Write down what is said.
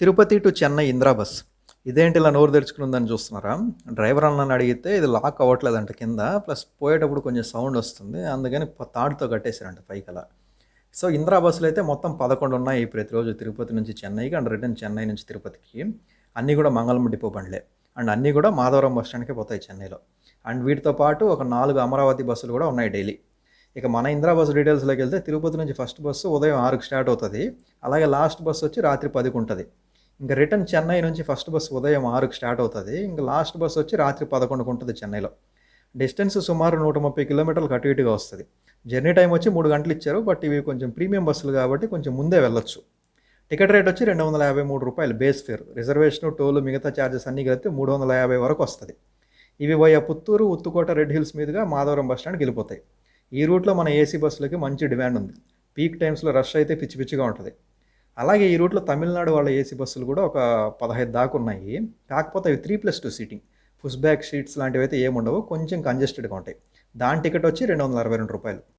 Tirupati to Chennai Indra bus. ఇదేంటి ఇలా నోరు తెరుచుకుని ఉందని చూస్తున్నారా? డ్రైవర్ అన్నని అడిగితే ఇది లాక్ అవ్వట్లేదంట కింద ప్లస్ పోయేటప్పుడు కొంచెం సౌండ్ వస్తుంది అందుకని తాడుతో కట్టేశారంట పైకి అలా సో ఇంద్రా బస్సులు అయితే మొత్తం పదకొండు ఉన్నాయి ప్రతిరోజు తిరుపతి నుంచి చెన్నైకి అండ్ రిటర్న్ చెన్నై నుంచి తిరుపతికి. అన్నీ కూడా మంగళం డిపో బండ్లే. అండ్ అన్నీ కూడా మాధవరం బస్ స్టాండ్కే పోతాయి చెన్నైలో. అండ్ వీటితో పాటు ఒక నాలుగు అమరావతి బస్సులు కూడా ఉన్నాయి డైలీ. ఇక మన ఇంద్రా బస్సు డీటెయిల్స్లోకి వెళ్తే తిరుపతి నుంచి ఫస్ట్ బస్సు ఉదయం ఆరుకి స్టార్ట్ అవుతుంది. అలాగే లాస్ట్ బస్సు వచ్చి రాత్రి పదికి ఉంటుంది. ఇంకా రిటర్న్ చెన్నై నుంచి ఫస్ట్ బస్సు ఉదయం ఆరుకు స్టార్ట్ అవుతుంది. ఇంకా లాస్ట్ బస్ వచ్చి రాత్రి పదకొండుకు ఉంటుంది చెన్నైలో. డిస్టెన్స్ సుమారు నూట ముప్పై కిలోమీటర్లకు అటు ఇటుగా వస్తుంది. జర్నీ టైం వచ్చి మూడు గంటలు ఇచ్చారు బట్ ఇవి కొంచెం ప్రీమియం బస్సులు కాబట్టి కొంచెం ముందే వెళ్ళొచ్చు. టికెట్ రేట్ వచ్చి రెండు వందల యాభై మూడు రూపాయలు బేస్ ఫేర్. రిజర్వేషన్ టోలు మిగతా ఛార్జెస్ అన్నీ కలిపి మూడు వందల యాభై వరకు వస్తుంది. ఇవి పోయే పుత్తూరు ఉత్తుకోట రెడ్ హిల్స్ మీదుగా మాధవరం బస్ స్టాండ్కి వెళ్ళిపోతాయి. ఈ రూట్లో మన ఏసీ బస్సులకి మంచి డిమాండ్ ఉంది. పీక్ టైమ్స్లో రష్ అయితే పిచ్చి పిచ్చిగా ఉంటుంది. అలాగే ఈ రూట్లో తమిళనాడు వాళ్ళ ఏసీ బస్సులు కూడా ఒక పదహైదు దాకా ఉన్నాయి. కాకపోతే అవి three plus two seating. Push back seats లాంటివి అయితే ఏముండవు. కొంచెం కంజెస్టెడ్గా ఉంటాయి. దాని టికెట్ వచ్చి రెండు వందల అరవై రెండు రూపాయలు.